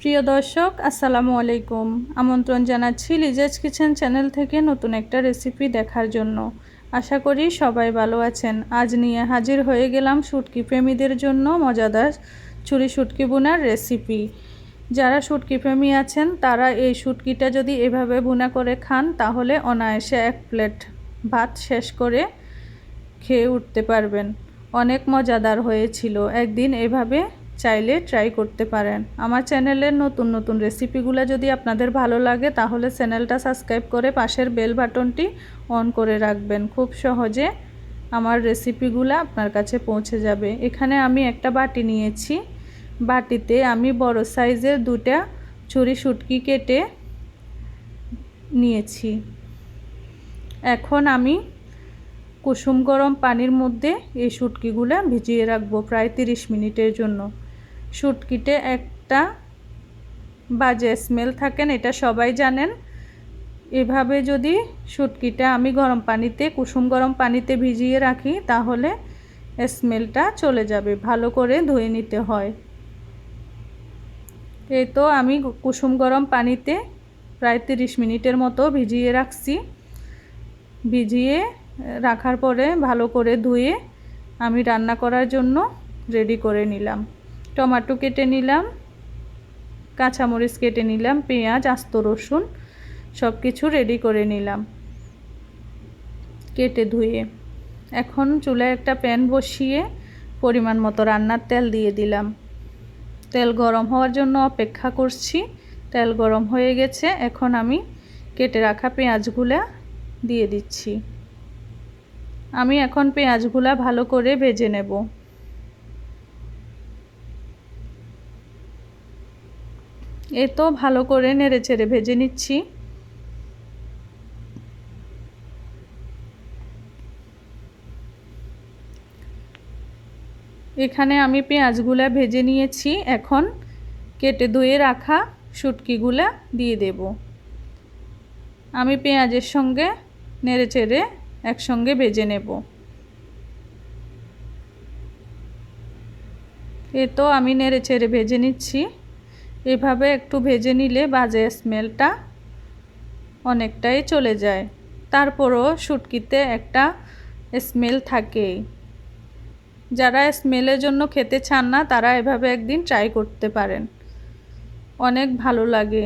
প্রিয় দর্শক, আসসালামু আলাইকুম। আমন্ত্রণ জানাচ্ছি লিজেজ কিচেন চ্যানেল থেকে নতুন একটা রেসিপি দেখার জন্য। আশা করি সবাই ভালো আছেন। আজ নিয়ে হাজির হয়ে গেলাম শুটকি প্রেমীদের জন্য মজাদার ছুরি শুটকি বোনার রেসিপি। যারা শুটকি প্রেমী আছেন, তারা এই শুটকিটা যদি এভাবে বুনা করে খান, তাহলে অনায়াসে এক প্লেট ভাত শেষ করে খেয়ে উঠতে পারবেন। অনেক মজাদার হয়েছিল। একদিন এভাবে চাইলে ট্রাই করতে পারেন। আমার চ্যানেলের নতুন নতুন রেসিপিগুলো যদি আপনাদের ভালো লাগে, তাহলে চ্যানেলটা সাবস্ক্রাইব করে পাশের বেল বাটনটি অন করে রাখবেন। খুব সহজে আমার রেসিপিগুলো আপনার কাছে পৌঁছে যাবে। এখানে আমি একটা বাটি নিয়েছি। বাটিতে আমি বড় সাইজের দুটা ছুরি শুটকি কেটে নিয়েছি। এখন আমি কুসুম গরম পানির মধ্যে এই শুটকিগুলো ভিজিয়ে রাখব প্রায় তিরিশ মিনিটের জন্য। শুটকিতে একটা বাজে স্মেল থাকেন এটা সবাই জানেন। এভাবে যদি শুটকিটা আমি গরম পানিতে, কুসুম গরম পানিতে ভিজিয়ে রাখি, তাহলে স্মেলটা চলে যাবে, ভালো করে ধুয়ে নিতে হয়। এই তো আমি কুসুম গরম পানিতে প্রায় তিরিশ মিনিটের মতো ভিজিয়ে রাখছি। ভিজিয়ে রাখার পরে ভালো করে ধুয়ে আমি রান্না করার জন্য রেডি করে নিলাম। টমাটো কেটে নিলাম, কাঁচামরিচ কেটে নিলাম, পেঁয়াজ, আস্ত রসুন সব কিছু রেডি করে নিলাম। কেটে ধুয়ে এখন চুলায় একটা প্যান বসিয়ে পরিমাণ মতো রান্নার তেল দিয়ে দিলাম। তেল গরম হওয়ার জন্য অপেক্ষা করছি, তেল গরম হয়ে গেছে, এখন আমি কেটে রাখা পেঁয়াজগুলা দিয়ে দিচ্ছি। আমি এখন পেঁয়াজগুলা ভালো করে ভেজে নেব। এ তো ভালো করে নেড়ে চেড়ে ভেজে নিচ্ছি। এখানে আমি পেঁয়াজগুলা ভেজে নিয়েছি, এখন কেটে ধুয়ে রাখা শুটকিগুলা দিয়ে দেব। আমি পেঁয়াজের সঙ্গে নেড়ে চেড়ে একসঙ্গে ভেজে নেব। এ তো আমি নেড়ে চেড়ে ভেজে নিচ্ছি। এভাবে একটু ভেজে নিলে বাজে স্মেলটা অনেকটাই চলে যায়। তারপরও শুটকিতে একটা স্মেল থাকেই। যারা স্মেলের জন্য খেতে চান না, তারা এভাবে একদিন ট্রাই করতে পারেন। অনেক ভালো লাগে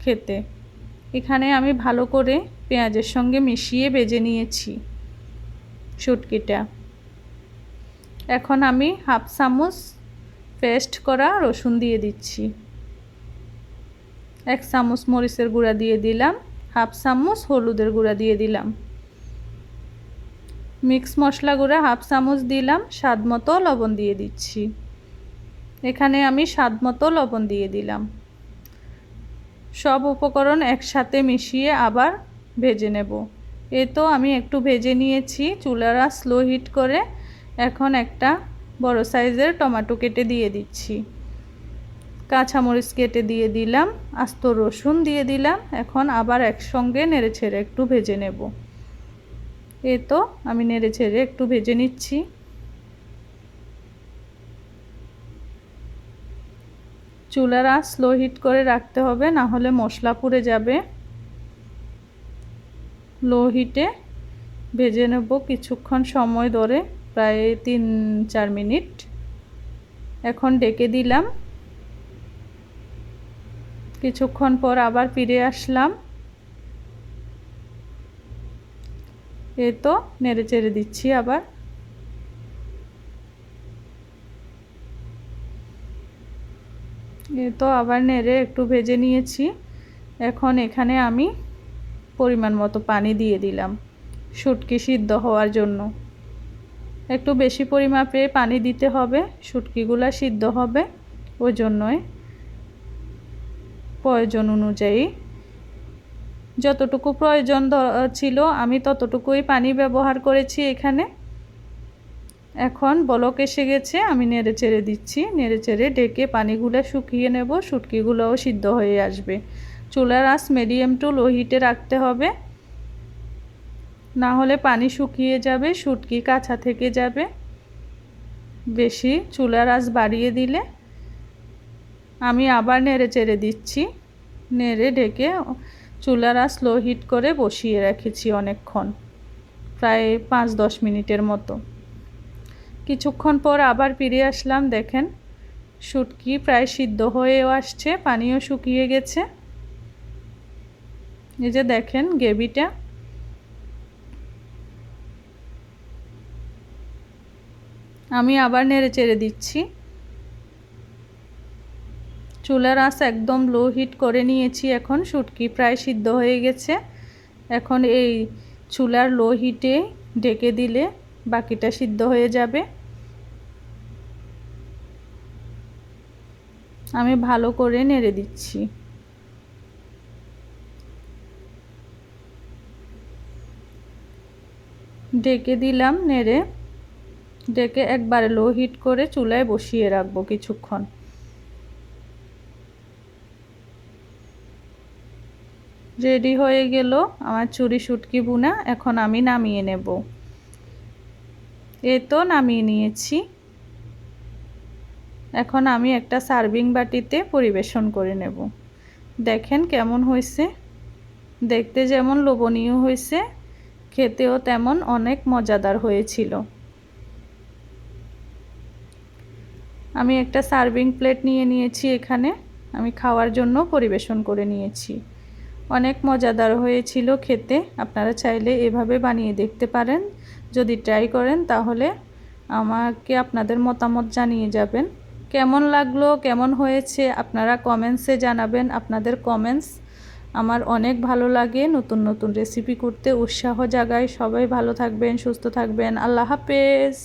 খেতে। এখানে আমি ভালো করে পেঁয়াজের সঙ্গে মিশিয়ে বেজে নিয়েছি শুটকিটা। এখন আমি হাফ চামচ পেস্ট করা রসুন দিয়ে দিচ্ছি। এক চামচ মরিচের গুঁড়া দিয়ে দিলাম, হাফ চামচ হলুদের গুঁড়া দিয়ে দিলাম। মিক্স মশলা গুঁড়া হাফ চামচ দিলাম, স্বাদ মতো লবণ দিয়ে দিচ্ছি। এখানে আমি স্বাদ মতো লবণ দিয়ে দিলাম। সব উপকরণ একসাথে মিশিয়ে আবার ভেজে নেব। এ তো আমি একটু ভেজে নিয়েছি, চুলারা স্লো হিট করে। এখন একটা বড় সাইজের টমেটো কেটে দিয়ে দিচ্ছি। কাঁচামরিচ কেটে দিয়ে দিলাম, আস্ত রসুন দিয়ে দিলাম, এখন আবার একসঙ্গে নেড়ে ছেড়ে একটু ভেজে নেব। এ তো আমি নেড়ে ছেড়ে একটু ভেজে নিচ্ছি। চুলার আঁচ স্লো হিট করে রাখতে হবে, না হলে মশলা পুড়ে যাবে। লো হিটে ভেজে নেব কিছুক্ষণ সময় ধরে, প্রায় তিন চার মিনিট। এখন ডেকে দিলাম কিছুক্ষণ পর আবার ফিরে আসলাম। এ তো নেড়ে চেড়ে দিচ্ছি আবার। এ তো আবার নেড়ে একটু ভেজে নিয়েছি। এখন এখানে আমি পরিমাণ মতো পানি দিয়ে দিলাম, শুটকি সিদ্ধ হওয়ার জন্য। একটু বেশি পরিমাপে পানি দিতে হবে, শুটকিগুলো সিদ্ধ হবে, ওই জন্যই। প্রয়োজন অনুযায়ী। যতটুকু প্রয়োজন ছিল, আমি ততটুকুই পানি ব্যবহার করেছি এখানে। এখন বলক এসে গেছে, আমি নেড়ে চেড়ে দিচ্ছি। নেড়ে চেড়ে ডেকে পানিগুলো শুকিয়ে নেব, শুটকিগুলোও সিদ্ধ হয়ে আসবে। চুলার আঁচ মিডিয়াম টু লো হিটে রাখতে হবে। না হলে পানি শুকিয়ে যাবে, শুটকি কাছা থেকে যাবে। বেশি চুলার আঁচ বাড়িয়ে দিলে আমি আবার নেড়ে চেড়ে দিচ্ছি। নেড়ে ঢেকে চুলারা স্লো হিট করে বসিয়ে রেখেছি অনেকক্ষণ, প্রায় পাঁচ দশ মিনিটের মতো। কিছুক্ষণ পর আবার ফিরে আসলাম, দেখেন শুটকি প্রায় সিদ্ধ হয়েও আসছে, পানিও শুকিয়ে গেছে। এই যে দেখেন গ্রেভিটা। আমি আবার নেড়ে চেড়ে দিচ্ছি। চুলার আঁচ একদম লো হিট করে নিয়েছি এখন, শুটকি প্রায় সিদ্ধ হয়ে গেছে। এখন এই চুলার লো হিটে ডেকে দিলে বাকিটা সিদ্ধ হয়ে যাবে। আমি ভালো করে নেড়ে দিচ্ছি। ডেকে দিলাম নেড়ে। ডেকে একবারে লো হিট করে চুলায় বসিয়ে রাখব কিছুক্ষণ। রেডি হয়ে গেল আমার চুরি শুটকি বুনা, এখন আমি নামিয়ে নেব। এ তো নামিয়ে নিয়েছি। এখন আমি একটা সার্ভিং বাটিতে পরিবেশন করে নেব। দেখেন কেমন হয়েছে। দেখতে যেমন লোভনীয় হয়েছে, খেতেও তেমন অনেক মজাদার হয়েছিল। আমি একটা সার্ভিং প্লেট নিয়ে নিয়েছি এখানে। আমি খাওয়ার জন্য পরিবেশন করে নিয়েছি। অনেক মজাদার হয়েছিল খেতে। আপনারা চাইলে এভাবে বানিয়ে দেখতে পারেন। যদি ট্রাই করেন তাহলে আমাকে আপনাদের মতামত জানিয়ে যাবেন। কেমন লাগল? কেমন হয়েছে? আপনারা কমেন্টসে জানাবেন আপনাদের কমেন্টস আমার অনেক ভালো লাগে নতুন নতুন রেসিপি করতে। উৎসাহ জাগায়। সবাই ভালো থাকবেন, সুস্থ থাকবেন। আল্লাহ হাফেজ।